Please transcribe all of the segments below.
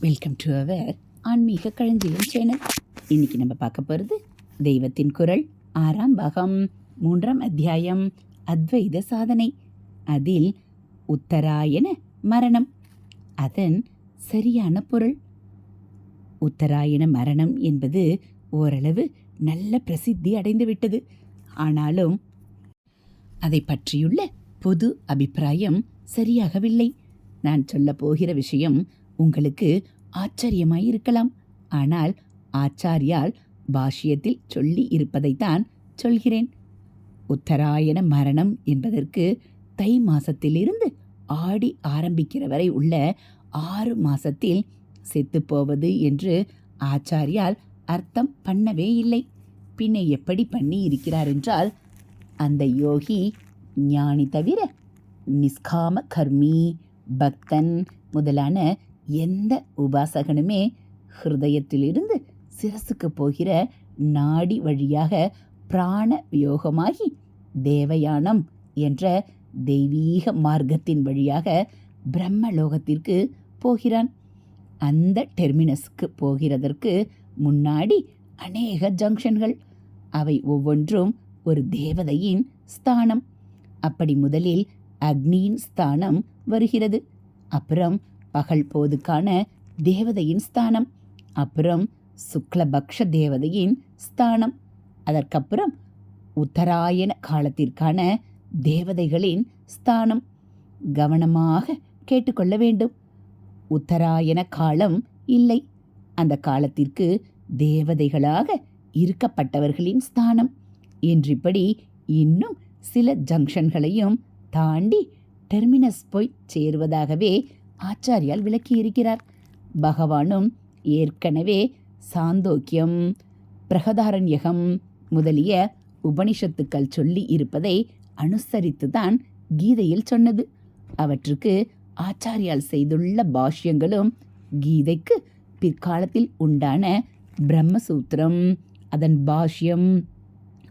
Welcome to our ஆன்மீக களஞ்சியம் channel இன்னைக்கு நம்ம பார்க்க போகிறது தெய்வத்தின் குரல் ஆறாம் பாகம் மூன்றாம் அத்தியாயம் அத்வைத சாதனை. அதில் உத்தராயண மரணம். அதன் சரியான பொருள். உத்தராயண மரணம் என்பது ஓரளவு நல்ல பிரசித்தி அடைந்துவிட்டது ஆனாலும் அதை பற்றியுள்ள பொது அபிப்பிராயம் சரியாகவில்லை. நான் சொல்லப் போகிற விஷயம் உங்களுக்கு ஆச்சரியமாயிருக்கலாம் ஆனால் ஆச்சாரியால் பாஷ்யத்தில் சொல்லி இருப்பதைத்தான் சொல்கிறேன். உத்தராயண மரணம் என்பதற்கு தை மாசத்திலிருந்து ஆடி ஆரம்பிக்கிற வரை உள்ள ஆறு மாசத்தில் செத்துப்போவது என்று ஆச்சாரியால் அர்த்தம் பண்ணவே இல்லை. பின்ன எப்படி பண்ணி இருக்கிறார் என்றால் அந்த யோகி ஞானி தவிர நிஷ்காம கர்மி பக்தன் முதலான எந்த உபாசகனுமே ஹிருதயத்திலிருந்து சிரசுக்கு போகிற நாடி வழியாக பிராண வியோகமாகி தேவயானம் என்ற தெய்வீக மார்க்கத்தின் வழியாக பிரம்மலோகத்திற்கு போகிறான். அந்த டெர்மினஸ்க்கு போகிறதற்கு முன்னாடி அநேக ஜங்ஷன்கள். அவை ஒவ்வொன்றும் ஒரு தேவதையின் ஸ்தானம். அப்படி முதலில் அக்னியின் ஸ்தானம் வருகிறது. அப்புறம் பகல் போதுக்கான தேவதையின் ஸ்தானம் அப்புறம் சுக்லபக்ஷ தேவதையின் ஸ்தானம். அதற்கப்புறம் உத்தராயண காலத்திற்கான தேவதைகளின் ஸ்தானம். கவனமாக கேட்டுக்கொள்ள வேண்டும். உத்தராயண காலம் இல்லை. அந்த காலத்திற்கு தேவதைகளாக இருக்கப்பட்டவர்களின் ஸ்தானம். என்றிப்படி இன்னும் சில ஜங்ஷன்களையும் தாண்டி டெர்மினஸ் போய் சேருவதாகவே ஆச்சாரியால் விளக்கியிருக்கிறார். பகவானும் ஏற்கனவே சாந்தோக்கியம் பிரகதாரண்யகம் முதலிய உபனிஷத்துக்கள் சொல்லி இருப்பதை அனுசரித்துதான் கீதையில் சொன்னது. அவற்றுக்கு ஆச்சாரியால் செய்துள்ள பாஷ்யங்களும் கீதைக்கு பிற்காலத்தில் உண்டான பிரம்மசூத்திரம் அதன் பாஷ்யம்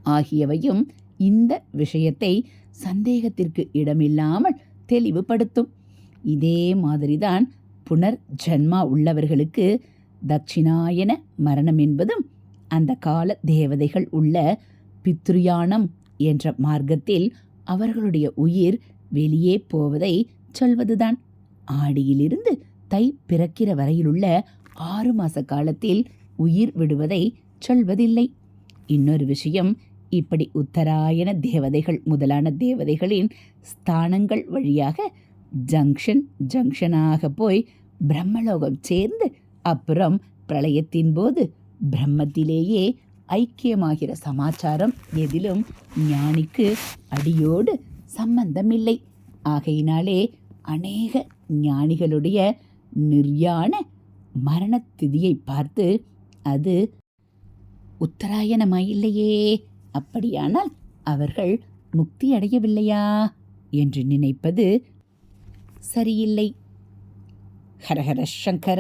ஆகியவையும் இந்த விஷயத்தை சந்தேகத்திற்கு இடமில்லாமல் தெளிவுபடுத்தும். இதே மாதிரிதான் புனர் ஜன்மா உள்ளவர்களுக்கு தட்சிணாயன மரணம் என்பதும் அந்த கால தேவதைகள் உள்ள பித்ருயானம் என்ற மார்க்கத்தில் அவர்களுடைய உயிர் வெளியே போவதை சொல்வதுதான். ஆடியிலிருந்து தை பிறக்கிற வரையிலுள்ள ஆறு மாத காலத்தில் உயிர் விடுவதை சொல்வதில்லை. இன்னொரு விஷயம் இப்படி உத்தராயண தேவதைகள் முதலான தேவதைகளின் ஸ்தானங்கள் வழியாக ஜங்ஷன் ஜங்ஷனாக போய் பிரம்மலோகம் சேர்ந்து அப்புறம் பிரளயத்தின் போது பிரம்மத்திலேயே ஐக்கியமாகிற சமாச்சாரம் எதிலும் ஞானிக்கு அடியோடு சம்பந்தமில்லை. ஆகையினாலே அநேக ஞானிகளுடைய நிர்யாண மரணத்திதியை பார்த்து அது உத்தராயணமாயில்லையே. அப்படியானால் அவர்கள் முக்தி அடையவில்லையா என்று நினைப்பது சரியில்லை. ஹரஹர சங்கர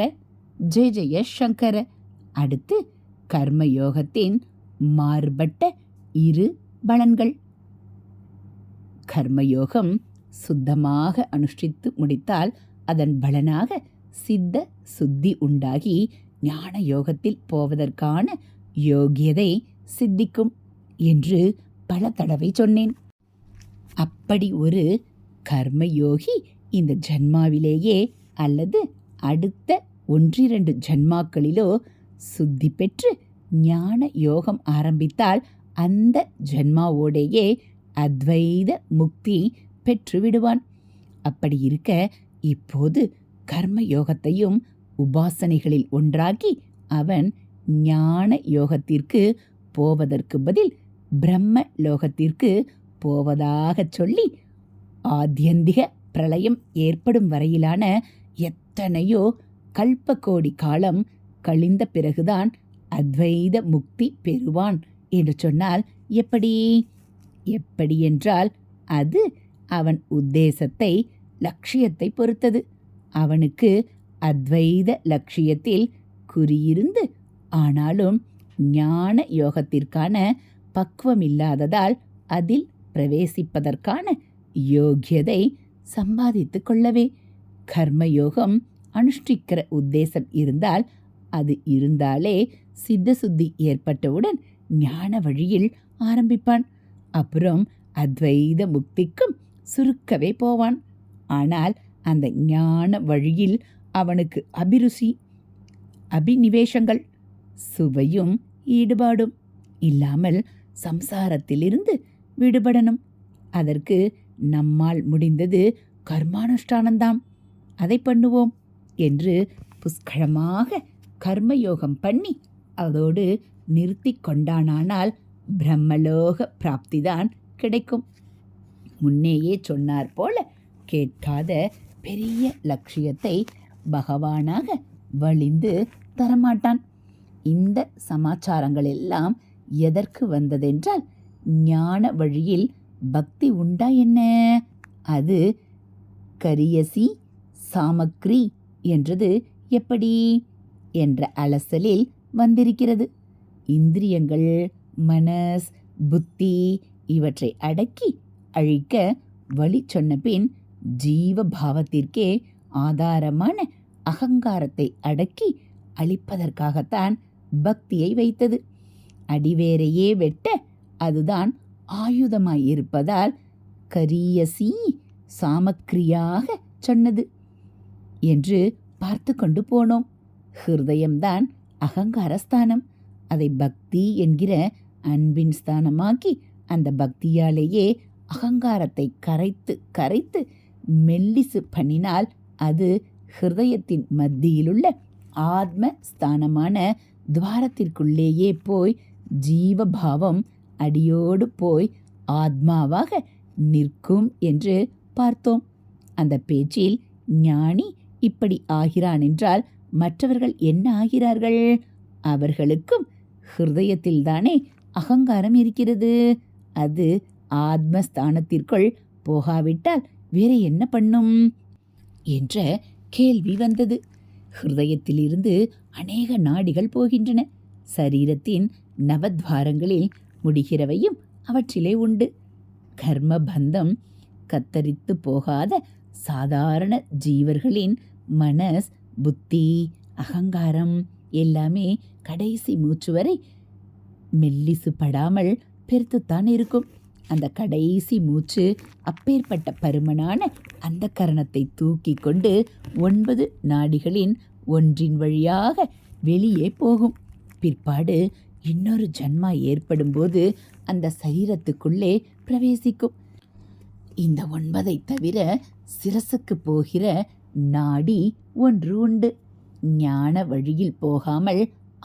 ஜெய ஜெய சங்கர. அடுத்து கர்மயோகத்தின் மாறுபட்ட இரு பலன்கள். கர்மயோகம் சுத்தமாக அனுஷ்டித்து முடித்தால் அதன் பலனாக சித்த சுத்தி உண்டாகி ஞான யோகத்தில் போவதற்கான யோகியதை சித்திக்கும் என்று பல தடவை சொன்னேன். அப்படி ஒரு கர்மயோகி இந்த ஜன்மாவிலேயே அல்லது அடுத்த ஒன்றிரண்டு ஜன்மாக்களிலோ சுத்தி பெற்று ஞான யோகம் ஆரம்பித்தால் அந்த ஜன்மாவோடையே அத்வைத முக்தி பெற்று விடுவான். அப்படி இருக்க இப்போது கர்ம யோகத்தையும் உபாசனைகளில் ஒன்றாக்கி அவன் ஞான யோகத்திற்கு போவதற்கு பதில் பிரம்ம லோகத்திற்கு போவதாகச் சொல்லி ஆத்தியந்திக பிரளயம் ஏற்படும் வரையிலான எத்தனையோ கல்பக்கோடி காலம் கழிந்த பிறகுதான் அத்வைத முக்தி பெறுவான் என்று சொன்னால் எப்படி? எப்படி என்றால் அது அவன் உத்தேசத்தை லட்சியத்தை பொறுத்தது. அவனுக்கு அத்வைத லட்சியத்தில் குறியிருந்து ஆனாலும் ஞான யோகத்திற்கான பக்குவமில்லாததால் அதில் பிரவேசிப்பதற்கான யோக்கியதை சம்பாதித்து கொள்ளவே. கர்மயோகம் அனுஷ்டிக்கிற உத்தேசம் இருந்தால் அது இருந்தாலே சித்த சுத்தி ஏற்பட்டவுடன் ஞான வழியில் ஆரம்பிப்பான். அப்புறம் அத்வைத முக்திக்கும் சுருக்கவே போவான். ஆனால் அந்த ஞான வழியில் அவனுக்கு அபிருசி அபிநிவேஷங்கள் சுவையும் ஈடுபாடும் இல்லாமல் சம்சாரத்திலிருந்து விடுபடணும். அதற்கு நம்மால் முடிந்தது கர்மானுஷ்டானந்தாம். அதை பண்ணுவோம் என்று புஷ்கலமாக கர்மயோகம் பண்ணி அதோடு நிறுத்தி கொண்டானானால் பிரம்மலோக பிராப்திதான் கிடைக்கும். முன்னேயே சொன்னார் போல கேட்காத பெரிய லட்சியத்தை பகவானாக வழிந்து தரமாட்டான். இந்த சமாச்சாரங்கள் எல்லாம் எதற்கு வந்ததென்றால் ஞான வழியில் பக்தி உண்டா என்ன? அது கரியசி சாமக்ரி என்றது எப்படி? என்ற அலசலில் வந்திருக்கிறது. இந்திரியங்கள் மனஸ் புத்தி இவற்றை அடக்கி அழிக்க வழி சொன்ன பின் ஜீவ பாவத்திற்கே ஆதாரமான அகங்காரத்தை அடக்கி அழிப்பதற்காகத்தான் பக்தியை வைத்தது. அடிவேரையே வெட்ட அதுதான் ஆயுதமாய் இருப்பதால் கரியசி சாமக்கிரியாக சொன்னது என்று பார்த்து கொண்டு போனோம். ஹிருதயம்தான் அகங்கார ஸ்தானம் அதை பக்தி என்கிற அன்பின் ஸ்தானமாக்கி அந்த பக்தியாலேயே அகங்காரத்தை கரைத்து கரைத்து மெல்லிசு பண்ணினால் அது ஹிருதயத்தின் மத்தியிலுள்ள ஆத்ம ஸ்தானமான துவாரத்திற்குள்ளேயே போய் ஜீவபாவம் அடியோடு போய் ஆத்மாவாக நிற்கும் என்று பார்த்தோம். அந்த பேச்சில் ஞானி இப்படி ஆகிறான் என்றால் மற்றவர்கள் என்ன ஆகிறார்கள்? அவர்களுக்கும் ஹிருதயத்தில்தானே அகங்காரம் இருக்கிறது. அது ஆத்மஸ்தானத்திற்குள் போகாவிட்டால் வேற என்ன பண்ணும்? என்ற கேள்வி வந்தது. ஹிருதயத்திலிருந்து அநேக நாடிகள் போகின்றன. சரீரத்தின் நவத்வாரங்களில் முடிகிறவையும் அவற்றிலே உண்டு. கர்ம பந்தம் கத்தரித்து போகாத சாதாரண ஜீவர்களின் மனஸ் புத்தி அகங்காரம் எல்லாமே கடைசி மூச்சு வரை மெல்லிசு படாமல் பெருத்துத்தான் இருக்கும். அந்த கடைசி மூச்சு அப்பேற்பட்ட பருமனான அந்த கரணத்தை தூக்கி கொண்டு ஒன்பது நாடிகளின் ஒன்றின் வழியாக வெளியே போகும். பிற்பாடு இன்னொரு ஜன்மா ஏற்படும்போது அந்த சரீரத்துக்குள்ளே பிரவேசிக்கும். இந்த ஒன்பதை தவிர சிரசுக்கு போகிற நாடி ஒன்று உண்டு. ஞான வழியில் போகாமல்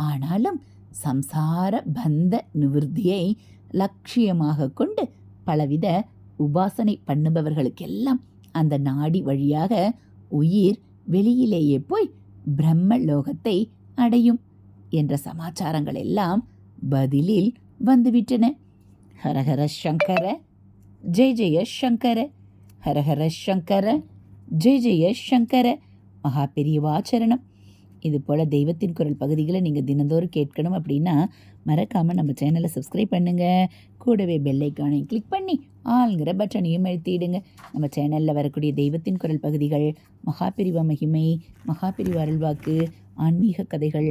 ஆனாலும் சம்சார பந்த நிவிருத்தியை லட்சியமாக கொண்டு பலவித உபாசனை பண்ணுபவர்களுக்கெல்லாம் அந்த நாடி வழியாக உயிர் வெளியிலேயே போய் பிரம்ம லோகத்தை அடையும். என்ற சமாச்சாரங்கள் எல்லாம் பதிலில் வந்துவிட்டன. ஹரஹர சங்கர ஜெய ஜெய சங்கர ஹரஹர சங்கர ஜெய ஜெய சங்கர மகா பெரியவாச்சரணம் இது போல் தெய்வத்தின் குரல் பகுதிகளை நீங்கள் தினந்தோறும் கேட்கணும் அப்படின்னா மறக்காமல் நம்ம சேனலை சப்ஸ்கிரைப் பண்ணுங்கள் கூடவே பெல்லைக்கானையும் கிளிக் பண்ணி ஆளுங்கிற பட்டனையும் எழுத்திடுங்க நம்ம சேனலில் வரக்கூடிய தெய்வத்தின் குரல் பகுதிகள் மகாபிரிவ மகிமை மகாபிரிவ அருள்வாக்கு ஆன்மீக கதைகள்